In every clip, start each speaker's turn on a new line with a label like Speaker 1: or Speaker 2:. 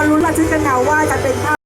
Speaker 1: มาลุ้น
Speaker 2: ระทึกกันค่ะว่าจะเป็น
Speaker 1: ภาพ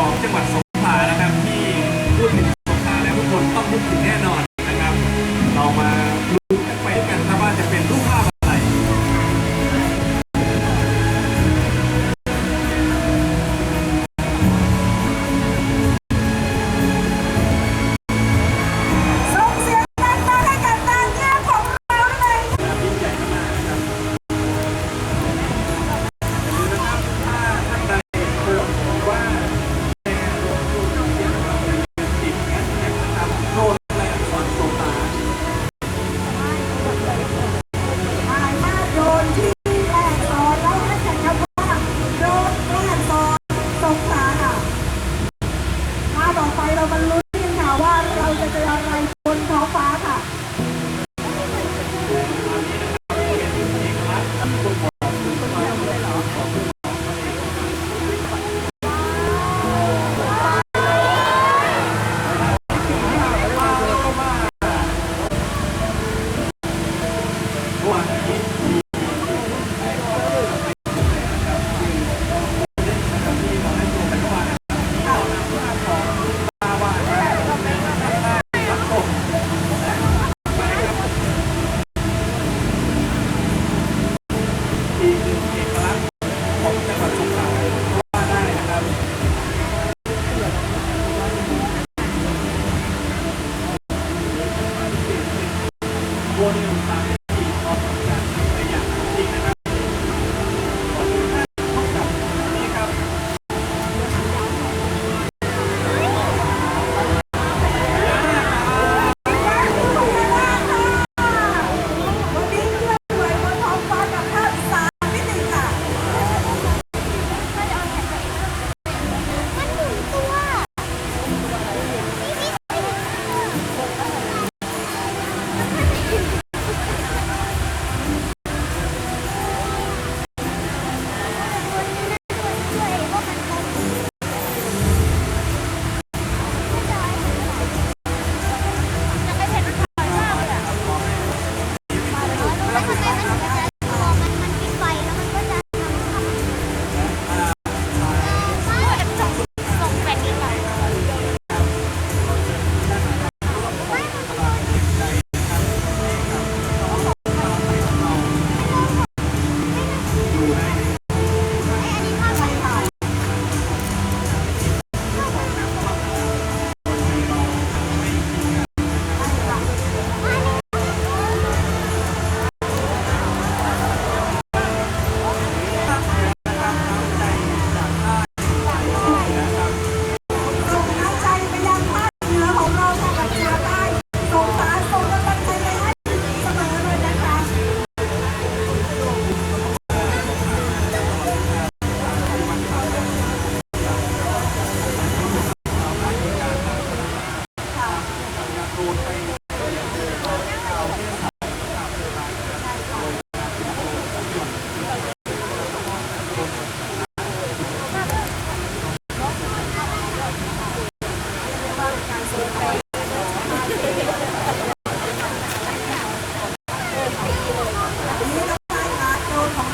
Speaker 1: Oh, 管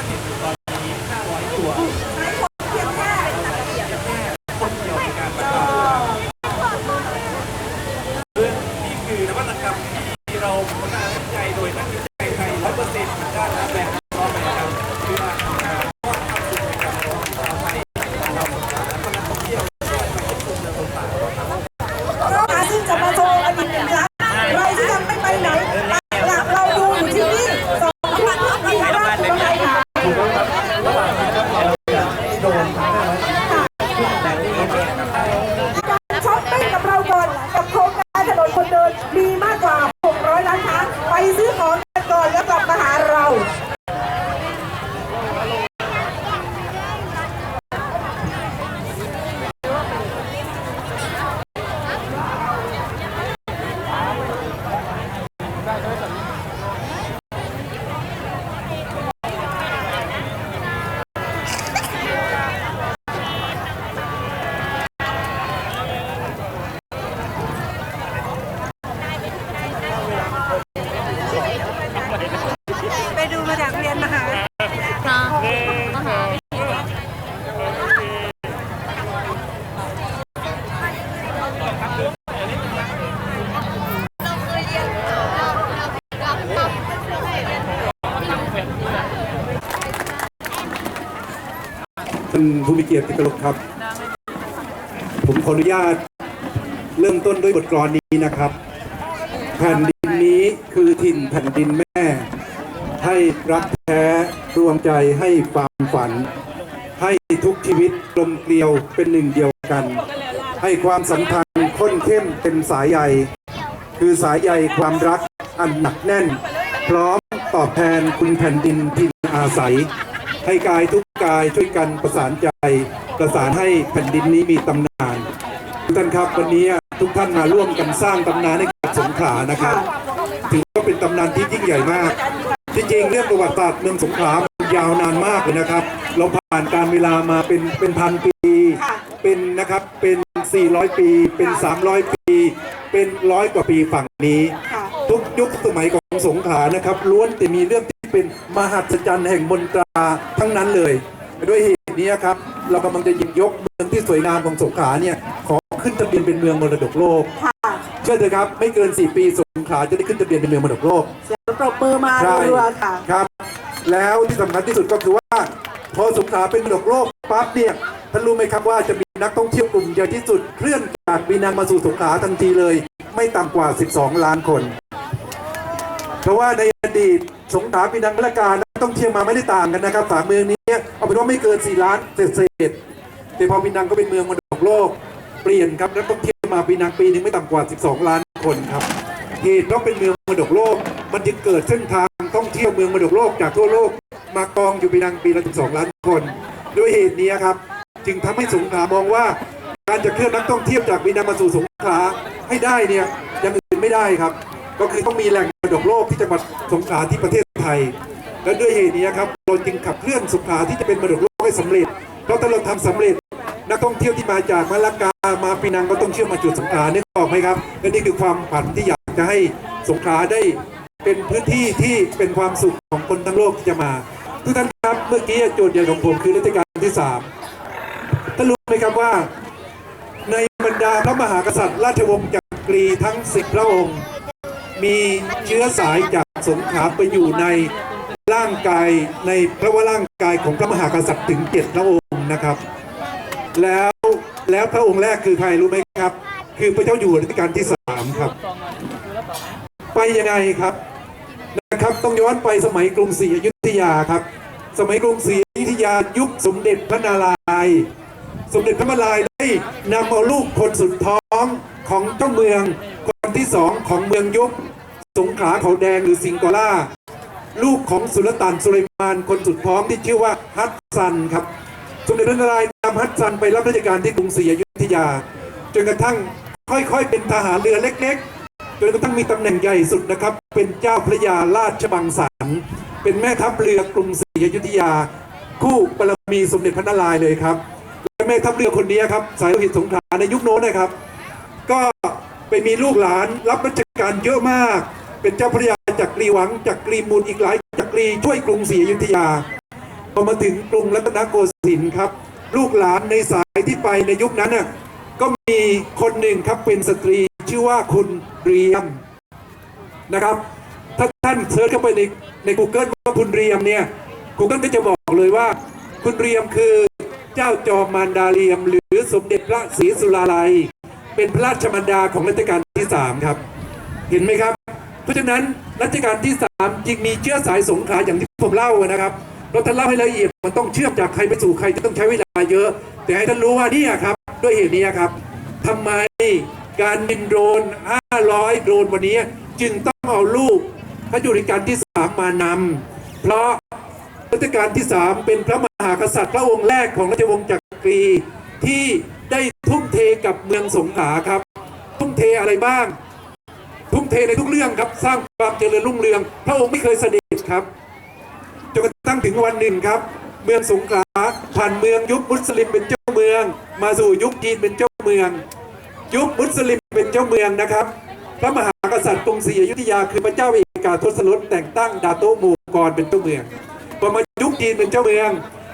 Speaker 1: থাকে การ
Speaker 2: ช้อ
Speaker 1: ป
Speaker 2: ปิ้งกับเราก่อ
Speaker 1: นกับโครงการถนนคนเดินมีมากกว่า 600 ล้านค้าไปซื้อของกันก่อนแล้วกลับมาหาเรา ไปดูมาจากเรียนมหา
Speaker 3: ท่านผู้มีเกียรติที่เครพครับ ผมขออนุญาตเริ่มต้นด้วยบทกลอนนี้นะครับ แผ่นดินนี้คือถิ่นแผ่นดินแม่ ให้รักแท้รวมใจให้ความฝัน ให้ทุกชีวิตกลมเกลียวเป็นหนึ่งเดียวกัน ให้ความสัมพันธ์ข้นเข้มเป็นสายใยคือสายใยความรักอันหนักแน่น พร้อมตอบแทนคุณแผ่นดินที่อาศัย ให้กายทุก กายช่วยกันประสานใจ ประสานให้แผ่นดินนี้มีตำนาน ทุกท่านครับวันนี้ทุกท่านมาร่วมกันสร้างตำนานให้กับสงขลานะครับ ถือว่าเป็นตำนานที่ยิ่งใหญ่มาก ที่จริงเรื่องประวัติศาสตร์เมืองสงขลามันยาวนานมากเลยนะครับ เราผ่านการเวลามาเป็นเป็นพันปี เป็นนะครับเป็น 400 ปี เป็น 300 ปี เป็นร้อยกว่าปีฝั่งนี้ ทุกยุคสมัยของสงขลานะครับล้วนแต่มีเรื่องที่เป็นมหัศจรรย์แห่งมนตราทั้งนั้นเลย ด้วยเหตุนี้ครับ เรากำลังจะหยิบยกเมืองที่สวยงามของสงขลาเนี่ยขอขึ้นทะเบียนเป็นเมืองมรดกโลก
Speaker 1: ค่ะ
Speaker 3: เชื่อเถอะครับ ไม่เกิน 4 ปีสงขลาจะได้ขึ้นทะเบียนเป็นเมืองมรดกโลก
Speaker 1: เสียงปรบมือมา
Speaker 3: ใช่
Speaker 1: รัวๆค่ะ
Speaker 3: ครับ แล้วที่สำคัญที่สุดก็คือว่า พอสงขลาเป็นมรดกโลกปั๊บเนี่ยท่านรู้ไหมครับว่าจะมีนักท่องเที่ยวกลุ่มใหญ่ที่สุดเคลื่อนจากปีนังมาสู่สงขลาทันทีเลย ไม่ต่ำกว่า 12 ล้านคน เพราะว่าในอดีตสงขลาปีนังและการนักท่องเที่ยวมาไม่ได้ต่างกันนะครับสามเมืองนี้เอาเป็นว่าไม่เกิน4ล้านเศษๆแต่พอปีนังก็เป็นเมืองมรดกโลก เปลี่ยนครับนักท่องเที่ยวมาปีนังปีนึงไม่ต่ำกว่า 12 ล้านคนครับเหตุเพราะเป็นเมืองมรดกโลก มันจึงเกิดเส้นทางท่องเที่ยวเมืองมรดกโลกจากทั่วโลก มากองอยู่ปีนังปีละ12 ล้านคน ด้วยเหตุนี้ครับจึงทำให้สงขลามองว่า การจะเคลื่อนนักท่องเที่ยวจากปีนังมาสู่สงขลาให้ได้เนี่ยย่างอื่นไม่ได้ครับ ก็คือต้องมีแหล่งมรดกโลกที่จังหวัดสงขลาที่ประเทศไทย และด้วยเหตุนี้ครับเราจึงขับเคลื่อนสงขลาที่จะเป็นมรดกโลกให้สำเร็จเพราะถ้าเราทำสำเร็จนักท่องเที่ยวที่มาจากมะละกามาปีนังก็ต้องเชื่อมาจุดสงขลานึกออกไหมครับและนี่คือความฝันที่อยากจะให้สงขลาได้เป็นพื้นที่ที่เป็นความสุขของคนทั้งโลกที่จะมา ทุกท่านครับเมื่อกี้โจทย์ใหญ่ของผมคือรัชกาลที่สามท่านรู้ไหมครับว่า ในบรรดาพระมหากษัตริย์ราชวงศ์จักรีทั้งสิบพระองค์ มีเชื้อสายจากสงขลาไปอยู่ในร่างกายในพระวร่างกายของพระมหากษัตริย์ถึงเจ็ดพระองค์นะครับ แล้วแล้วพระองค์แรกคือใครรู้ไหมครับ คือพระเจ้าอยู่หัวรัชกาลที่สามครับ ไปยังไงครับนะครับ ต้องย้อนไปสมัยกรุงศรีอยุธยาครับ สมัยกรุงศรีอยุธยายุคสมเด็จพระนารายณ์สมเด็จพระนารายณ์ได้นำเอาลูกคนสุดท้อง ของเจ้าเมือง คนที่สองของเมืองยุคสงขาเขาแดงหรือสิงโกล่าลูกของสุลต่านสุไลมานคนสุดท้องที่ชื่อว่าฮัตซันครับ สมเด็จพระนารายณ์นำฮัตซันไปรับราชการที่กรุงศรีอยุธยา จนกระทั่งค่อยๆ เป็นทหารเรือเล็กๆ จนกระทั่งมีตำแหน่งใหญ่สุดนะครับ เป็นเจ้าพระยาราชบังสารเป็นแม่ทัพเรือกรุงศรีอยุธยา คู่บารมีสมเด็จพระนารายณ์เลยครับและแม่ทัพเรือคนนี้ครับสายโลหิตสงขลาในยุคโน้นนะครับ ก็ไปมีลูกหลานรับราชการเยอะมาก เป็นเจ้าพระยาจักรีหวังจักรีมูลอีกหลายจักรีช่วยกรุงศรีอยุธยาพอมาถึงกรุงรัตนโกสินทร์ครับ ลูกหลานในสายที่ไปในยุคนั้นน่ะก็มีคนหนึ่งครับเป็นสตรีชื่อว่าคุณเรียมนะครับ ถ้าท่านเซิร์ชเข้าไปในใน Google ว่าคุณเรียมเนี่ย Google ก็จะบอกเลยว่า คุณเรียมคือเจ้าจอมมารดาเรียม หรือสมเด็จพระศรีสุราลัย เป็นพระราชมารดาของรัชกาลที่3ครับ เห็นไหมครับ เพราะฉะนั้นรัชกาลที่3จึงมีเชื้อสายสงขลาอย่างที่ผมเล่านะครับเราท่านเล่าให้ละเอียดมันต้องเชื่อมจากใครไปสู่ใครจะต้องใช้เวลาเยอะ แต่ให้ท่านรู้ว่านี่ครับ ด้วยเหตุนี้ครับทำไมการบินโดรน 500 โดรนวันนี้ จึงต้องเอาลูกพระจุลการที่3มานำเพราะรัชกาลที่3เป็นพระมหากษัตริย์พระองค์แรกของราชวงศ์จักรีที่ ได้ทุ่มเทกับเมืองสงขลาครับ ทุ่มเทอะไรบ้าง ทุ่มเทในทุกเรื่องครับสร้างความเจริญรุ่งเรือง พระองค์ไม่เคยเสด็จครับจนกระทั่งถึงวันหนึ่งครับ เมืองสงขลาผ่านเมืองยุคมุสลิมเป็นเจ้าเมือง มาสู่ยุคจีนเป็นเจ้าเมือง ยุคมุสลิมเป็นเจ้าเมืองนะครับ พระมหากษัตริย์กรุงศรีอยุธยาคือพระเจ้าเอกาทศรถแต่งตั้งดาโตมูกรเป็นเจ้าเมืองพอมายุคจีนเป็นเจ้าเมือง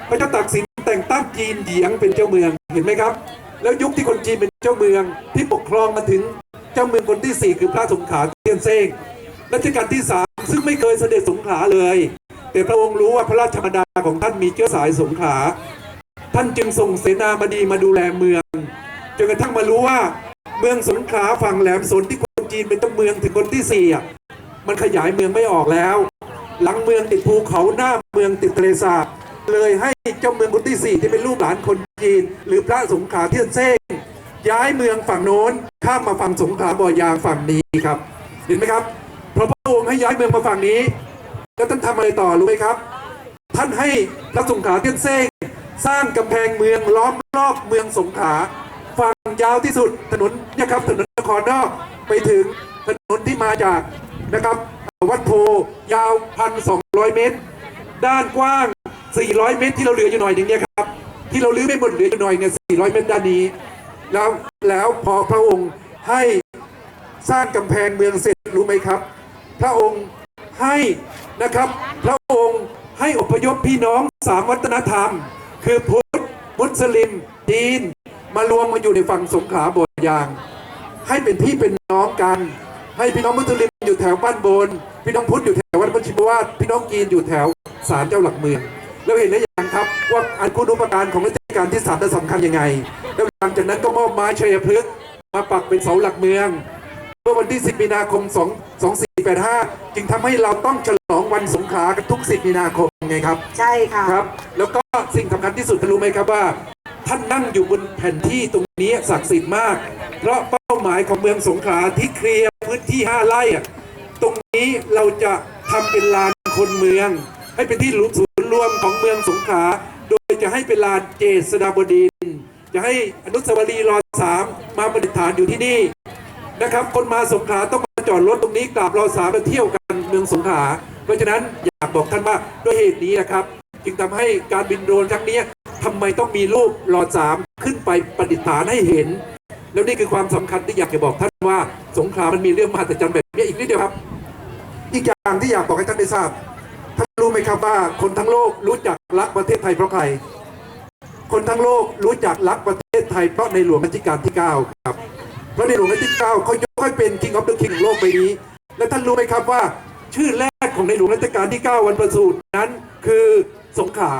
Speaker 3: พระเจ้าตากสินแต่งตั้งจีนเหยียงเป็นเจ้าเมืองเห็นไหมครับ แล้วยุคที่คนจีนเป็นเจ้าเมืองที่ปกครองมาถึงเจ้าเมืองคนที่สี่คือพระสงขลาเทียนเซ้งรัชกาลที่สามซึ่งไม่เคยเสด็จสงขลาเลย แต่พระองค์รู้ว่าพระราชมารดาของท่านมีเชื้อสายสงขลาท่านจึงส่งเสนาบดีมาดูแลเมืองจนกระทั่งมารู้ว่าเมืองสงขลาฝั่งแหลมสนที่คนจีนเป็นเจ้าเมืองถึงคนที่สี่อะมันขยายเมืองไม่ออกแล้ว หลังเมืองติดภูเขาหน้าเมืองติดทะเลสาบ เลยให้เจ้าเมืองคนที่สี่ที่เป็นลูกหลานคนจีน หรือพระสงขลาเทียนเซ้งย้ายเมืองฝั่งโน้นข้ามมาฝั่งสงขลาบ่อยางฝั่งนี้ครับเห็นไหมครับเพราะพระองค์ให้ย้ายเมืองมาฝั่งนี้ แล้วท่านทำอะไรต่อรู้ไหมครับ ท่านให้พระสงขลาเทียนเซ้งสร้างกำแพงเมืองล้อมรอบเมืองสงขลาฝั่งยาวที่สุดถนนนี่ยครับถนนนครนอกไปถึงถนนที่มาจากนะครับวัดโพยาวพันสองร้อยเมตร ด้านกว้าง 400 เมตรที่เราเหลืออยู่หน่อยหนึงเนี่ยครับ ที่เราลื้อไม่หมดเหลืออยู่หน่อยเนี่ย 400 เมตรด้านนี้ แล้วแล้วพอพระองค์ให้สร้างกำแพงเมืองเสร็จรู้ไหมครับ พระองค์ให้นะครับ พระองค์ให้อพยพพี่น้องสามวัฒนธรรม คือพุทธมุสลิมจีนมารวมมาอยู่ในฝั่งสงขลาบ่อยาง ให้เป็นพี่เป็นน้องกัน ให้พี่น้องมุสลิมอยู่แถวบ้านบน พี่น้องพุทธอยู่แถววัดพระชิมวาสพี่น้องจีนอยู่แถวศาลเจ้าหลักเมือง แล้วเห็นได้ยังครับว่าอันคุณุปการของรัชกาลที่สามจะสำคัญยังไง แล้วหลังจากนั้นก็มอบไม้ชัยพฤกษ์มาปักเป็นเสาหลักเมืองเมื่อวันที่ 10 มีนาคม 2 2485 จึงทำให้เราต้องฉลองวันสงขลากันทุก 10 มีนาคมไงครับ
Speaker 1: ใช่ค่ะ
Speaker 3: ครับ แล้วก็สิ่งสำคัญที่สุดท่านรู้ไหมครับว่า ท่านนั่งอยู่บนแผ่นที่ตรงนี้ศักดิ์สิทธิ์มาก เพราะเป้าหมายของเมืองสงขลาที่เคลียร์พื้นที่ 5 ไร่อะตรงนี้เราจะทำเป็นลานคนเมือง ให้เป็นที่ศูนย์ รวมของเมืองสงขลา โดยจะให้เป็นลานเจษฎาบดิน จะให้อนุสาวรีย์รอสามมาประดิษฐานอยู่ที่นี่นะครับ คนมาสงขลาต้องมาจอดรถตรงนี้กราบราสามมาเที่ยวกันเมืองสงขลา เพราะฉะนั้นอยากบอกท่านว่าด้วยเหตุนี้นะครับ จึงทำให้การบินโดรนครั้งนี้ทำไมต้องมีรูปหลอสามขึ้นไปประดิษฐานให้เห็น แล้วนี่คือความสำคัญที่อยากจะบอกท่านว่าสงขลามันมีเรื่องมหัศจรรย์แบบนี้อีกนิดเดียวครับ อีกอย่างที่อยากบอกให้ท่านได้ทราบ รู้ไหมครับว่าคนทั้งโลกรู้จักรักประเทศไทยเพราะใคร คนทั้งโลกรู้จักรักประเทศไทยเพราะในหลวงรัชกาลที่ 9 ครับ เพราะในหลวงรัชกาลที่ 9 เขายกให้เป็น King of the King ของโลกใบนี้ และท่านรู้ไหมครับว่า ชื่อแรกของในหลวงรัชกาลที่ 9 วันประสูตินั้นคือสงขลา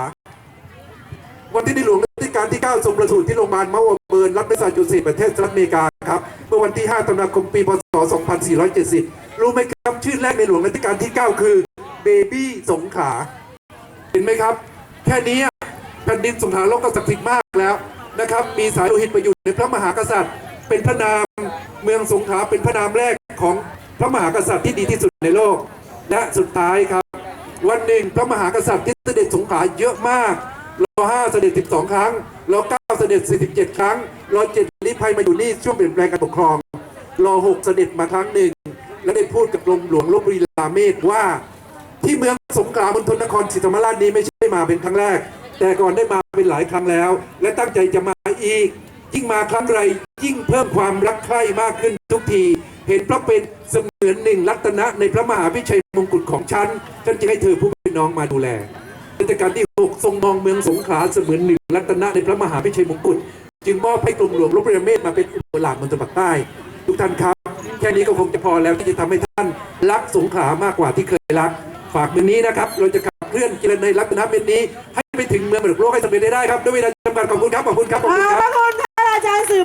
Speaker 3: วันที่ในหลวงรัชกาลที่ 9 ทรงประสูติที่โรงพยาบาลมาส์เบิร์นรัฐเมสซาชูเซตส์ประเทศสหรัฐอเมริกาครับเมื่อวันที่ 5 ธันวาคม ปี พศ 2470 รู้ไหมครับ ชื่อแรกในหลวงรัชกาลที่ 9 คือ เบบี้สงขา เห็นไหมครับ แค่นี้แผ่นดินสงขลาโลกก็ศักดิ์สิทธิ์มากแล้วนะครับ มีสายโลหิตประยุทธ์ในพระมหากษัตริย์ เป็นพระนามเมืองสงขลาเป็นพระนามแรกของพระมหากษัตริย์ที่ดีที่สุดในโลก และสุดท้ายครับ วันหนึ่งพระมหากษัตริย์ที่เสด็จสงขลาเยอะมากรอห้าเสด็จ12ครั้งรอเก้าเสด็จ47ครั้งรอเจ็ดลี้ภัยมาอยู่นี่ช่วงเปลี่ยนแปลงการปกครองรอหกเสด็จมาครั้งหนึ่งและได้พูดกับกรมหลวงลบบุรีราเมศว่า ที่เมืองสงขลามณฑลนครศรีธรรมราชนี้ไม่ใช่มาเป็นครั้งแรก แต่ก่อนได้มาเป็นหลายครั้งแล้ว และตั้งใจจะมาอีก ยิ่งมาครั้งไรยิ่งเพิ่มความรักใคร่มากขึ้นทุกที เห็นเพราะเป็นเสมือนหนึ่งรัตนะในพระมหาพิชัยมงกุฎของฉันฉันจึงให้เธอผู้เป็นน้องมาดูแลรัชกาลที่ 6 ทรงมองเมืองสงขลาเสมือนหนึ่งรัตนะในพระมหาพิชัยมงกุฎจึงมอบให้กรมหลวงลบบุรีเมศมาเป็นอุปราชมณฑลภาคใต้ ทุกท่านครับ แค่นี้ก็คงจะพอแล้วที่จะทำให้ท่านรักสงขลามากกว่าที่เคยรัก ฝากเมือนี้นะครับ เราจะขับเคลื่อนกีฬาในรัตนเม็ดนี้ ให้ไปถึงเมืองมรดกโลกให้สำเร็จได้ครับ ด้วยเวลาจำกัดขอบคุณครับ ขอบคุณครับขอบคุณครับ
Speaker 1: พระคุณท่านอาจารย์สืบ